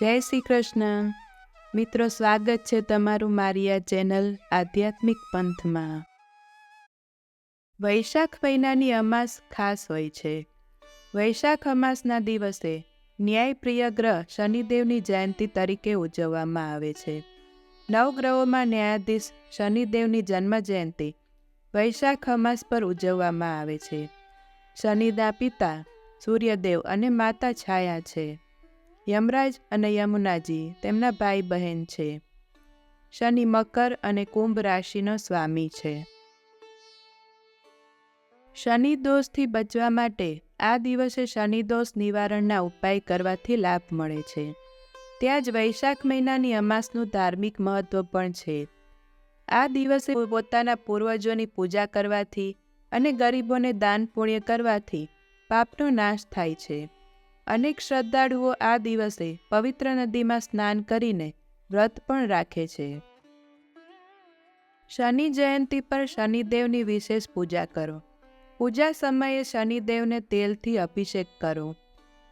જય શ્રી કૃષ્ણ. મિત્રો, સ્વાગત છે તમારું મારી આ ચેનલ આધ્યાત્મિક પંથમાં. વૈશાખ મહિનાની અમાસ ખાસ હોય છે. વૈશાખ અમાસના દિવસે ન્યાયપ્રિય ગ્રહ શનિદેવની જયંતિ તરીકે ઉજવવામાં આવે છે. નવગ્રહોમાં ન્યાયાધીશ શનિદેવની જન્મ જયંતિ વૈશાખ અમાસ પર ઉજવવામાં આવે છે. શનિના પિતા સૂર્યદેવ અને માતા છાયા છે. યમરાજ અને યમુનાજી તેમના ભાઈ બહેન છે. શનિ મકર અને કુંભ રાશિનો સ્વામી છે. શનિ દોષથી બચવા માટે આ દિવસે શનિ દોષ નિવારણના ઉપાય કરવાથી લાભ મળે છે. ત્યાં જ વૈશાખ મહિનાની અમાસનું ધાર્મિક મહત્વ પણ છે. આ દિવસે પોતાના પૂર્વજોની પૂજા કરવાથી અને ગરીબોને દાન પુણ્ય કરવાથી પાપનો નાશ થાય છે. અનેક શ્રદ્ધાળુઓ આ દિવસે પવિત્ર નદીમાં સ્નાન કરીને વ્રત પણ રાખે છે. શનિ જયંતિ પર શનિદેવની વિશેષ પૂજા કરો. પૂજા સમયે શનિદેવને તેલથી અભિષેક કરો.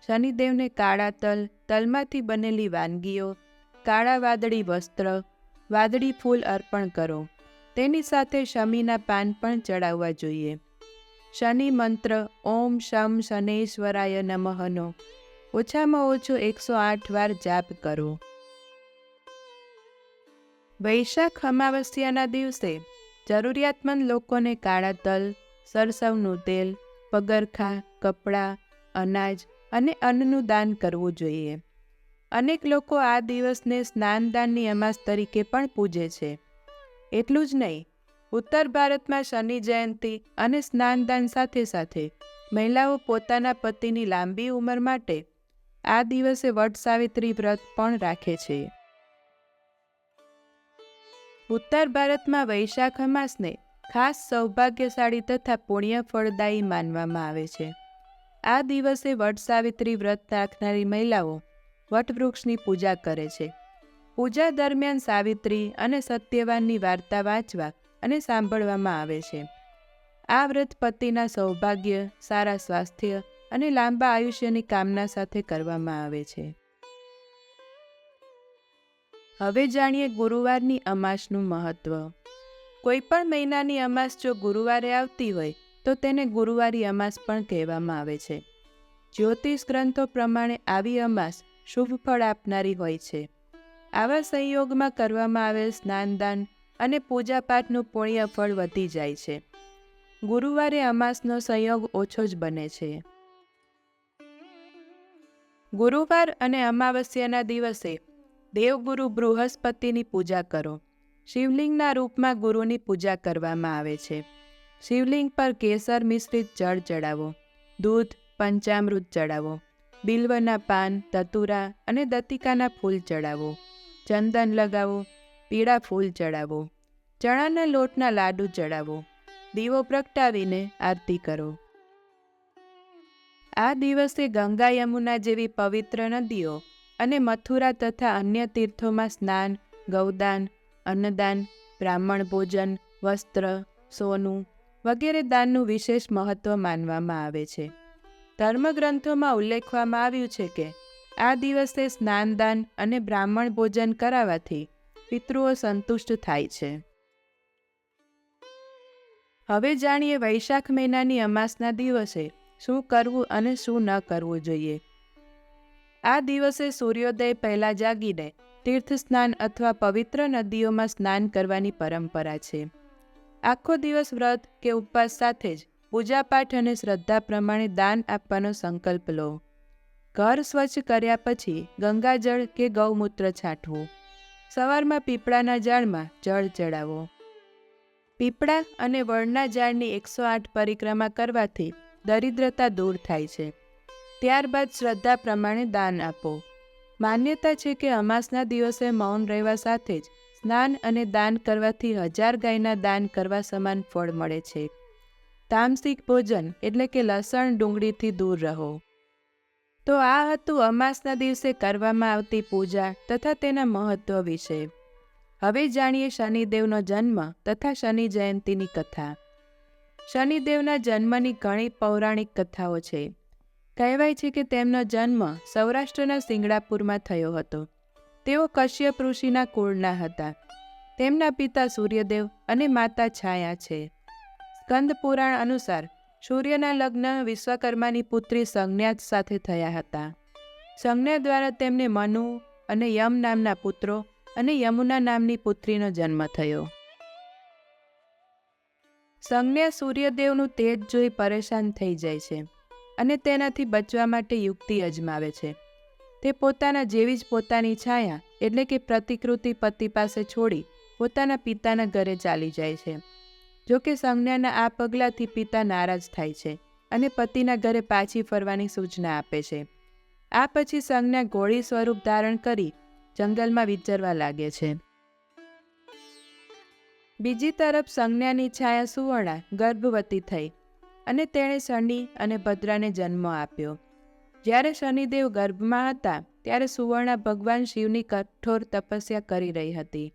શનિદેવને કાળા તલ, તલમાંથી બનેલી વાનગીઓ, કાળા વાદળી વસ્ત્ર, વાદળી ફૂલ અર્પણ કરો. તેની સાથે શમીના પાન પણ ચડાવવા જોઈએ. શનિ મંત્ર, ઓમ શમ શનેશ્વરાય નમઃનો. ઓછામાં ઓછો એકસો આઠ વાર જાપ કરો. વૈશાખ અમાવસ્યાના દિવસે જરૂરિયાતમંદ લોકોને કાળા તલ, સરસવનું તેલ, પગરખા, કપડાં, અનાજ અને અન્નનું દાન કરવું જોઈએ. અનેક લોકો આ દિવસને સ્નાનદાનની અમાસ તરીકે પણ પૂજે છે. એટલું જ નહીં, ઉત્તર ભારતમાં શનિ જયંતિ અને સ્નાનદાન સાથે સાથે મહિલાઓ પોતાના પતિની લાંબી ઉંમર માટે આ દિવસે વટ સાવિત્રી વ્રત પણ રાખે છે. ઉત્તર ભારતમાં વૈશાખ અમાસને ખાસ સૌભાગ્યશાળી તથા પુણ્ય ફળદાયી માનવામાં આવે છે. આ દિવસે વટ સાવિત્રી વ્રત રાખનારી મહિલાઓ વટવૃક્ષની પૂજા કરે છે. પૂજા દરમિયાન સાવિત્રી અને સત્યવાનની વાર્તા વાંચવા અને સાંભળવામાં આવે છે. આ વ્રત પતિના સૌભાગ્ય, સારા સ્વાસ્થ્ય અને લાંબા આયુષ્યની કામના સાથે કરવામાં આવે છે. હવે જાણીએ ગુરુવારની અમાસનું મહત્વ. કોઈ પણ મહિનાની અમાસ જો ગુરુવારે આવતી હોય, તો તેને ગુરુવારી અમાસ પણ કહેવામાં આવે છે. જ્યોતિષ ગ્રંથો પ્રમાણે આવી અમાસ શુભ ફળ આપનારી હોય છે. આવા સંયોગમાં કરવામાં આવેલ સ્નાનદાન અને પૂજાપાઠનું પુણ્ય ફળ વધી જાય છે. ગુરુવારે અમાસનો સંયોગ ઓછો જ બને છે. ગુરુવાર અને અમાવસ્યાના દિવસે દેવગુરુ બૃહસ્પતિની પૂજા કરો. શિવલિંગના રૂપમાં ગુરુની પૂજા કરવામાં આવે છે. શિવલિંગ પર કેસર મિશ્રિત જળ ચડાવો. દૂધ, પંચામૃત ચડાવો. બિલ્વના પાન, તતુરા અને દતિકાના ફૂલ ચડાવો. ચંદન લગાવો. પીળા ફૂલ ચડાવો. ચણાના લોટના લાડુ ચડાવો. દીવો પ્રગટાવીને આરતી કરો. આ દિવસે ગંગા યમુના જેવી પવિત્ર નદીઓ અને મથુરા તથા અન્ય તીર્થોમાં સ્નાન, ગૌદાન, અન્નદાન, બ્રાહ્મણ ભોજન, વસ્ત્ર, સોનું વગેરે દાનનું વિશેષ મહત્વ માનવામાં આવે છે. ધર્મગ્રંથોમાં ઉલ્લેખવામાં આવ્યું છે કે, આ દિવસે સ્નાનદાન અને બ્રાહ્મણ ભોજન કરાવવાથી પિતૃઓ સંતુષ્ટ થાય છે. હવે જાણીએ વૈશાખ મહિનાની અમાસના દિવસે શું કરવું અને શું ન કરવું જોઈએ. આ દિવસે સૂર્યોદય પહેલાં જાગીને તીર્થ સ્નાન અથવા પવિત્ર નદીઓમાં સ્નાન કરવાની પરંપરા છે. આખો દિવસ વ્રત કે ઉપવાસ સાથે જ પૂજાપાઠ અને શ્રદ્ધા પ્રમાણે દાન આપવાનો સંકલ્પ લો. ઘર સ્વચ્છ કર્યા પછી ગંગાજળ કે ગૌમૂત્ર છાંટવું. સવારમાં પીપળાના ઝાડમાં જળ ચડાવો. પીપળા અને વડના ઝાડની એકસો આઠ પરિક્રમા કરવાથી દરિદ્રતા દૂર થાય છે. ત્યારબાદ શ્રદ્ધા પ્રમાણે દાન આપો. માન્યતા છે કે અમાસના દિવસે મૌન રહેવા સાથે જ સ્નાન અને દાન કરવાથી હજાર ગાયના દાન કરવા સમાન ફળ મળે છે. તામસિક ભોજન એટલે કે લસણ ડુંગળીથી દૂર રહો. તો આ હતું અમાસના દિવસે કરવામાં આવતી પૂજા તથા તેના મહત્વ વિશે. હવે જાણીએ શનિદેવનો જન્મ તથા શનિ જયંતીની કથા. શનિદેવના જન્મની ઘણી પૌરાણિક કથાઓ છે. કહેવાય છે કે તેમનો જન્મ સૌરાષ્ટ્રના સિંગડાપુરમાં થયો હતો. તેઓ કશ્યપ ઋષિના કુળના હતા. તેમના પિતા સૂર્યદેવ અને માતા છાયા છે. સ્કંદ પુરાણ અનુસાર સૂર્યના લગ્ન વિશ્વકર્માની પુત્રી સંજ્ઞા સાથે થયા હતા. સંજ્ઞા દ્વારા તેમને મનુ અને યમ નામના પુત્રો અને યમુના નામની પુત્રીનો જન્મ થયો. સંજ્ઞા સૂર્યદેવનું તેજ જોઈ પરેશાન થઈ જાય છે અને તેનાથી બચવા માટે યુક્તિ અજમાવે છે. તે પોતાના જેવી જ પોતાની છાયા એટલે કે પ્રતિકૃતિ પતિ પાસે છોડી પોતાના પિતાના ઘરે ચાલી જાય છે. જો કે સંજ્ઞાના આ પગલાંથી પિતા નારાજ થાય છે અને પતિના ઘરે પાછી ફરવાની સૂચના આપે છે. આ પછી સંજ્ઞા ઘોડી સ્વરૂપ ધારણ કરી જંગલમાં વિચરવા લાગે છે. બીજી તરફ સંજ્ઞાની છાયા સુવર્ણા ગર્ભવતી થઈ અને તેણે શનિ અને ભદ્રાને જન્મ આપ્યો. જ્યારે શનિદેવ ગર્ભમાં હતા, ત્યારે સુવર્ણા ભગવાન શિવની કઠોર તપસ્યા કરી રહી હતી.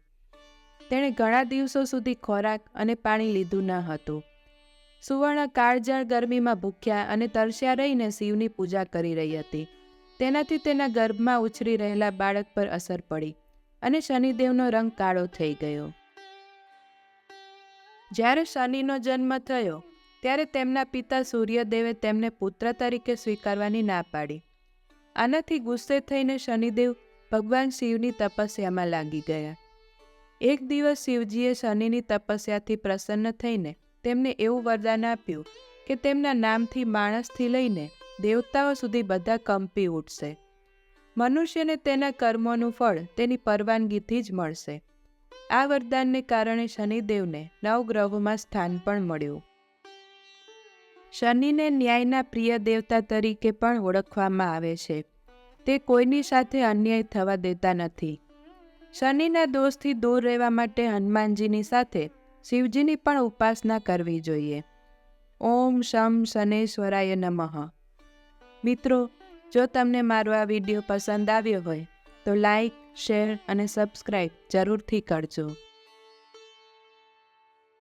તેણે ઘણા દિવસો સુધી ખોરાક અને પાણી લીધું ન હતું. સુવર્ણ કાળજાળ ગરમીમાં ભૂખ્યા અને તરસ્યા રહીને શિવની પૂજા કરી રહી હતી. તેનાથી તેના ગર્ભમાં ઉછરી રહેલા બાળક પર અસર પડી અને શનિદેવનો રંગ કાળો થઈ ગયો. જ્યારે શનિનો જન્મ થયો, ત્યારે તેમના પિતા સૂર્યદેવે તેમને પુત્ર તરીકે સ્વીકારવાની ના પાડી. આનાથી ગુસ્સે થઈને શનિદેવ ભગવાન શિવની તપસ્યામાં લાગી ગયા. એક દિવસ શિવજીએ શનિની તપસ્યાથી પ્રસન્ન થઈને તેમને એવું વરદાન આપ્યું કે તેમના નામથી માણસથી લઈને દેવતાઓ સુધી બધા કંપી ઉઠશે. મનુષ્યને તેના કર્મોનું ફળ તેની પરવાનગીથી જ મળશે. આ વરદાનને કારણે શનિદેવને નવગ્રહોમાં સ્થાન પણ મળ્યું. શનિને ન્યાયના પ્રિય દેવતા તરીકે પણ ઓળખવામાં આવે છે. તે કોઈની સાથે અન્યાય થવા દેતા નથી. શનિના દોષથી દૂર રહેવા માટે હનુમાનજીની સાથે શિવજીની પણ ઉપાસના કરવી જોઈએ. ઓમ શમ શનેશ્વરાય નમઃ. મિત્રો, જો તમને મારો આ વીડિયો પસંદ આવ્યો હોય, તો લાઈક શેર અને સબસ્ક્રાઈબ જરૂરથી કરજો.